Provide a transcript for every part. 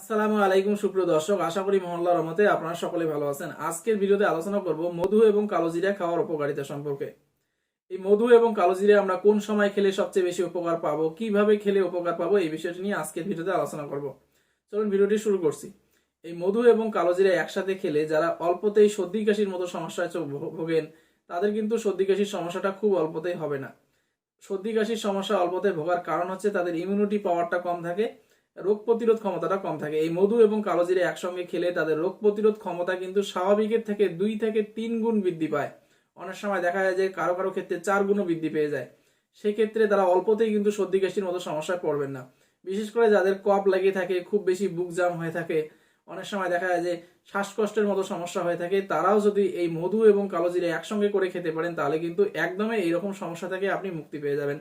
আসসালামু আলাইকুম সুপ্রিয় দর্শক, আশা করি মহল্লার রহমতে আপনারা সকলে ভালো আছেন। আজকের ভিডিওতে আলোচনা করব মধু এবং কালোজিরা খাওয়ার উপকারিতা সম্পর্কে। এই মধু এবং কালোজিরা আমরা কোন সময় খেলে সবচেয়ে বেশি উপকার পাবো, কীভাবে খেলে উপকার পাবো, এই বিষয়টি নিয়ে আজকের ভিডিওতে আলোচনা করব। চলুন ভিডিওটি শুরু করছি। এই মধু এবং কালোজিরা একসাথে খেলে যারা অল্পতেই সর্দি কাশির মতো সমস্যায় ভোগেন, তাদের কিন্তু সর্দি কাশির সমস্যাটা খুব অল্পতেই হবে না। সর্দি কাশির সমস্যা অল্পতে ভোগার কারণ হচ্ছে তাদের ইমিউনিটি পাওয়ারটা কম থাকে। রোগ প্রতিরোধ ক্ষমতাটা কম থাকে। এই মধু এবং কালোজিরা একসঙ্গে খেলে তাদের রোগ প্রতিরোধ ক্ষমতা কিন্তু স্বাভাবিকের থেকে দুই থেকে তিন গুণ বৃদ্ধি পায়। অনেক সময় দেখা যায় যে কারও কারও ক্ষেত্রে চার গুণও বৃদ্ধি পেয়ে যায়। সেক্ষেত্রে তারা অল্পতেই কিন্তু সর্দি কাশির মতো সমস্যায় পড়বেন না। বিশেষ করে যাদের কপ লেগে থাকে, খুব বেশি বুক জাম হয়ে থাকে, অনেক সময় দেখা যায় যে শ্বাসকষ্টের মতো সমস্যা হয়ে থাকে, তারাও যদি এই মধু এবং কালোজিরা একসঙ্গে করে খেতে পারেন, তাহলে কিন্তু একদমই এইরকম সমস্যা থেকে আপনি মুক্তি পেয়ে যাবেন।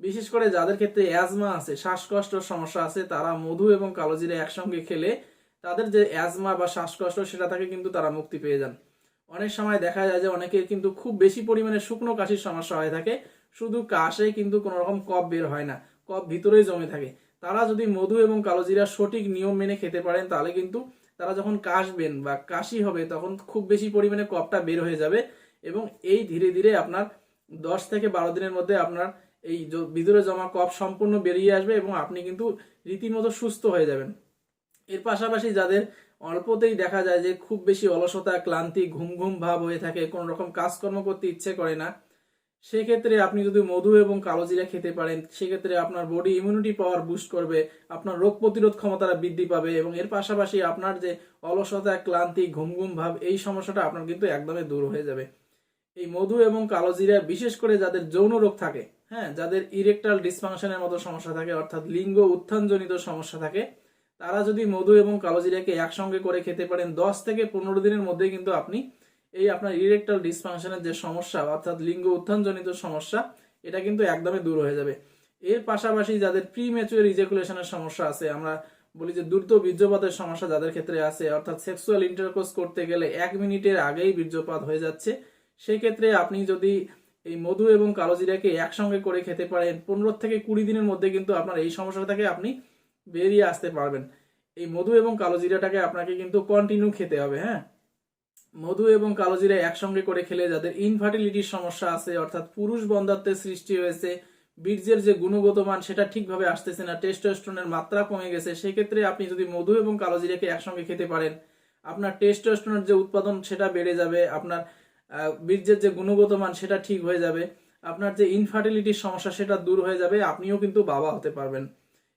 বিশেষ করে যাদের ক্ষেত্রে অ্যাজমা আছে শ্বাসকষ্টের সমস্যা আছে, তারা মধু এবং কালোজিরা একসঙ্গে খেলে তাদের যে অ্যাজমা বা শ্বাসকষ্ট সেটা থেকে কিন্তু তারা মুক্তি পেয়ে যান। অনেক সময় দেখা যায় যে অনেকের কিন্তু খুব বেশি পরিমাণে শুকনো কাশির সমস্যা হয়ে থাকে, শুধু কাশে কিন্তু কোনো রকম কফ বের হয় না, কফ ভিতরেই জমে থাকে। তারা যদি মধু এবং কালোজিরা সঠিক নিয়ম মেনে খেতে পারেন, তাহলে কিন্তু তারা যখন কাশবেন বা কাশি হবে, তখন খুব বেশি পরিমাণে কফটা বের হয়ে যাবে এবং এই ধীরে ধীরে আপনার দশ থেকে বারো দিনের মধ্যে আপনার এই ভিতরে জমা কফ সম্পূর্ণ বেরিয়ে আসবে এবং আপনি কিন্তু রীতিমতো সুস্থ হয়ে যাবেন। এর পাশাপাশি যাদের অল্পতেই দেখা যায় যে খুব বেশি অলসতা, ক্লান্তি, ঘুম ঘুম ভাব হয়ে থাকে, কোনো রকম কাজকর্ম করতে ইচ্ছে করে না, সেক্ষেত্রে আপনি যদি মধু এবং কালোজিরা খেতে পারেন, সেক্ষেত্রে আপনার বডি ইমিউনিটি পাওয়ার বুস্ট করবে, আপনার রোগ প্রতিরোধ ক্ষমতাটা বৃদ্ধি পাবে এবং এর পাশাপাশি আপনার যে অলসতা, ক্লান্তি, ঘুম ঘুম ভাব, এই সমস্যাটা আপনার কিন্তু একদমই দূর হয়ে যাবে। এই মধু এবং কালোজিরা বিশেষ করে যাদের যৌন রোগ থাকে হ্যাঁ যাদের ইরেকটাল ডিসফাংশনের মতো সমস্যা থাকে, অর্থাৎ লিঙ্গ উত্থানজনিত সমস্যা থাকে, তারা যদি মধু এবং কালোজিরাকে একসঙ্গে করে খেতে পারেন, দশ থেকে পনেরো দিনের মধ্যে কিন্তু আপনি এই আপনার ইরেকটাল ডিসফাংশনের যে সমস্যা, অর্থাৎ লিঙ্গ উত্থানজনিত সমস্যা, এটা কিন্তু একদমই দূর হয়ে যাবে। এর পাশাপাশি যাদের প্রি ম্যাচুয়ার ইজেকুলেশনের সমস্যা আছে, আমরা বলি যে দ্রুত বীর্যপাতের সমস্যা যাদের ক্ষেত্রে আছে, অর্থাৎ সেক্সুয়াল ইন্টারকোর্স করতে গেলে এক মিনিটের আগেই বীর্যপাত হয়ে যাচ্ছে। সেক্ষেত্রে আপনি যদি এই মধু এবং কালোজিরাকে একসঙ্গে করে খেতে পারেন। পনেরো থেকে কুড়ি দিনের মধ্যে কিন্তু আপনার এই সমস্যা থেকে আপনি বেরিয়ে আসতে পারবেন। এই মধু এবং কালোজিরাটাকে আপনাকে কিন্তু কন্টিনিউ খেতে হবে হ্যাঁ? মধু এবং কালোজিরা একসঙ্গে করে খেলে যাদের ইনফার্টিলিটির সমস্যা আছে, অর্থাৎ পুরুষ বন্ধাত্বের সৃষ্টি হয়েছে, বীর্যের যে গুণগত মান সেটা ঠিকভাবে আসতেছে না টেস্টোস্টেরনের মাত্রা কমে গেছে, সেক্ষেত্রে আপনি যদি মধু এবং কালোজিরাকে একসঙ্গে খেতে পারেন, আপনার টেস্টোস্টেরনের যে উৎপাদন সেটা বেড়ে যাবে, আপনার বীর্যের যে গুণগত মান, সেটা ঠিক হয়ে যাবে। আপনার যে ইনফার্টিলিটির সমস্যা, সেটা দূর হয়ে যাবে। আপনিও কিন্তু বাবা হতে পারবেন।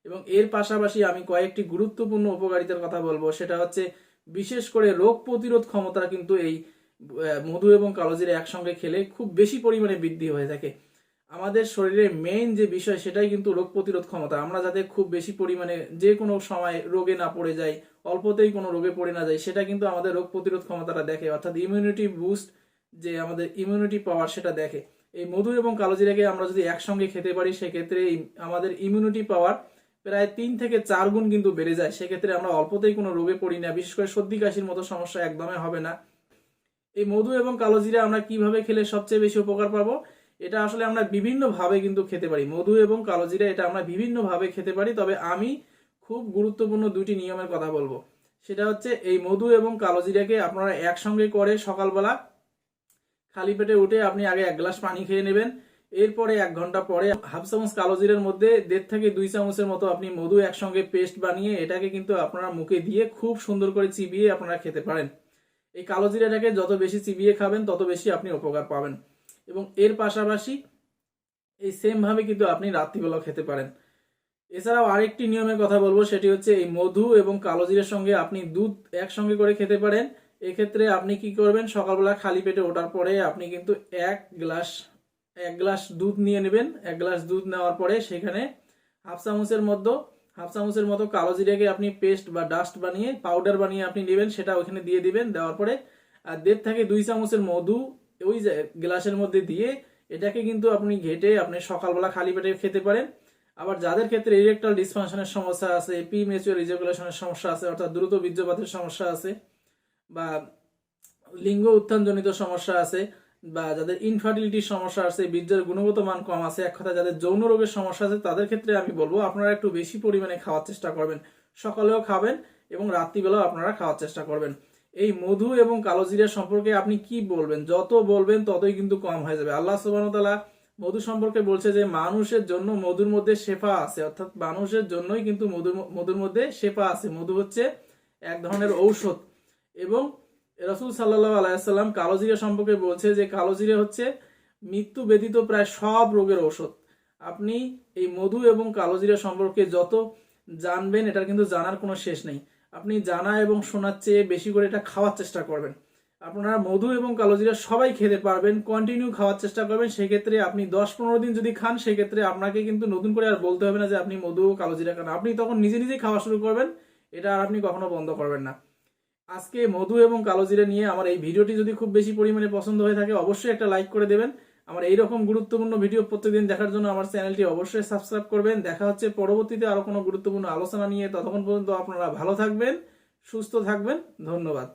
এবং এর পাশাপাশি আমি কয়েকটি গুরুত্বপূর্ণ উপকারিতার কথা বলব। সেটা হচ্ছে, বিশেষ করে রোগ প্রতিরোধ ক্ষমতা কিন্তু এই মধু এবং কালোজিরা একসঙ্গে খেলে খুব বেশি পরিমাণে বৃদ্ধি হয়ে থাকে। আমাদের শরীরের মেইন যে বিষয়, সেটাই কিন্তু রোগ প্রতিরোধ ক্ষমতা। আমরা যাতে খুব বেশি পরিমাণে যে কোনো সময় রোগে না পড়ে যাই, অল্পতেই কোনো রোগে পড়ে না যাই, সেটা কিন্তু আমাদের রোগ প্রতিরোধ ক্ষমতাটা দেখে। অর্থাৎ ইমিউনিটি বুস্ট যে আমাদের ইমিউনিটি পাওয়ার সেটা দেখে। এই মধু এবং কালোজিরাকে আমরা যদি একসঙ্গে খেতে পারি, সেক্ষেত্রে আমাদের ইমিউনিটি পাওয়ার প্রায় তিন থেকে চার গুণ কিন্তু বেড়ে যায়। সেক্ষেত্রে আমরা অল্পতেই কোনো রোগে পড়ি না, বিশেষ করে সর্দি কাশির মতো সমস্যা একদমই হবে না। এই মধু এবং কালোজিরা আমরা কীভাবে খেলে সবচেয়ে বেশি উপকার পাবো? এটা আসলে আমরা বিভিন্নভাবে কিন্তু খেতে পারি। মধু এবং কালোজিরা এটা আমরা বিভিন্নভাবে খেতে পারি, তবে আমি খুব গুরুত্বপূর্ণ দুটি নিয়মের কথা বলব। সেটা হচ্ছে, এই মধু এবং কালোজিরাকে আপনারা একসঙ্গে করে সকালবেলা খালি পেটে উঠে আপনি আগে এক গ্লাস পানি খেয়ে নেবেন। এরপরে এক ঘণ্টা পরে হাফ চামচ কালো জিরের মধ্যে দেড় থেকে দুই চামচের মতো আপনি মধু একসঙ্গে পেস্ট বানিয়ে এটাকে কিন্তু আপনারা মুখে দিয়ে খুব সুন্দর করে চিবিয়ে আপনারা খেতে পারেন। এই কালো জিরাটাকে যত বেশি চিবিয়ে খাবেন, তত বেশি আপনি উপকার পাবেন। এবং এর পাশাপাশি এই সেম ভাবে কিন্তু আপনি রাত্রিবেলা খেতে পারেন। এছাড়াও আরেকটি নিয়মের কথা বলব, সেটি হচ্ছে এই মধু এবং কালো জিরের সঙ্গে আপনি দুধ একসঙ্গে করে খেতে পারেন। এক্ষেত্রে আপনি কি করবেন? সকালবেলা খালি পেটে ওঠার পরে আপনি কিন্তু এক গ্লাস এক গ্লাস দুধ নিয়ে নেবেন। এক গ্লাস দুধ নেওয়ার পরে সেখানে হাফ চামচের মধ্যে হাফ চামচের মতো কালো জিরাকে আপনি পেস্ট বা ডাস্ট বানিয়ে, পাউডার বানিয়ে আপনি নেবেন, সেটা ওখানে দিয়ে দিবেন। দেওয়ার পরে আর দেড় থেকে দুই চামচের মধু ওই গ্লাসের মধ্যে দিয়ে এটাকে কিন্তু আপনি ঘেটে আপনি সকালবেলা খালি পেটে খেতে পারেন। আবার যাদের ক্ষেত্রে ইরেকটাল ডিসফাংশনের সমস্যা আছে পি মেচুয়ার রিজেকুলেশনের সমস্যা আছে, অর্থাৎ দ্রুত বীর্যপাতের সমস্যা আছে বা লিঙ্গ উত্থানজনিত সমস্যা আছে বা যাদের ইনফার্টিলিটির সমস্যা আছে, বীর্যের গুণগত মান কম আছে, এক কথা যাদের যৌন রোগের সমস্যা আছে, তাদের ক্ষেত্রে আমি বলব আপনারা একটু বেশি পরিমাণে খাওয়ার চেষ্টা করবেন। সকালেও খাবেন এবং রাত্রিবেলাও আপনারা খাওয়ার চেষ্টা করবেন। এই মধু এবং কালো জিরা সম্পর্কে আপনি কি বলবেন? যত বলবেন ততই কিন্তু কম হয়ে যাবে। আল্লাহ সুবাহতালা মধু সম্পর্কে বলছে যে, মানুষের জন্য মধুর মধ্যে শেফা আছে। অর্থাৎ মানুষের জন্যই কিন্তু মধুর মধুর মধ্যে শেফা আছে। মধু হচ্ছে এক ধরনের ঔষধ। এবং রসুল সাল্লাহ আলাইসাল্লাম কালো জিরা সম্পর্কে বলছে যে কালো জিরা হচ্ছে মৃত্যু ব্যতীত প্রায় সব রোগের ঔষধ। আপনি এই মধু এবং কালো জিরা সম্পর্কে যত জানবেন, এটার কিন্তু জানার কোনো শেষ নেই। আপনি জানা এবং শোনার চেয়ে বেশি করে এটা খাওয়ার চেষ্টা করবেন। আপনারা মধু এবং কালোজিরা সবাই খেতে পারবেন কন্টিনিউ খাওয়ার চেষ্টা করবেন। সেক্ষেত্রে আপনি দশ পনেরো দিন যদি খান, সেক্ষেত্রে আপনাকে কিন্তু নতুন করে আর বলতে হবে না যে আপনি মধু ও কালোজিরা খান। আপনি তখন নিজে নিজেই খাওয়া শুরু করবেন, এটা আর আপনি কখনো বন্ধ করবেন না। আজকে মধু এবং কালোজিরা নিয়ে আমার এই ভিডিওটি যদি খুব বেশি পরিমাণে পছন্দ হয়ে থাকে, অবশ্যই একটা লাইক করে দেবেন। আমার এইরকম গুরুত্বপূর্ণ ভিডিও প্রত্যেকদিন দেখার জন্য আমার চ্যানেলটি অবশ্যই সাবস্ক্রাইব করবেন। দেখা হচ্ছে পরবর্তীতে আরও কোনো গুরুত্বপূর্ণ আলোচনা নিয়ে। ততক্ষণ পর্যন্ত আপনারা ভালো থাকবেন, সুস্থ থাকবেন। ধন্যবাদ।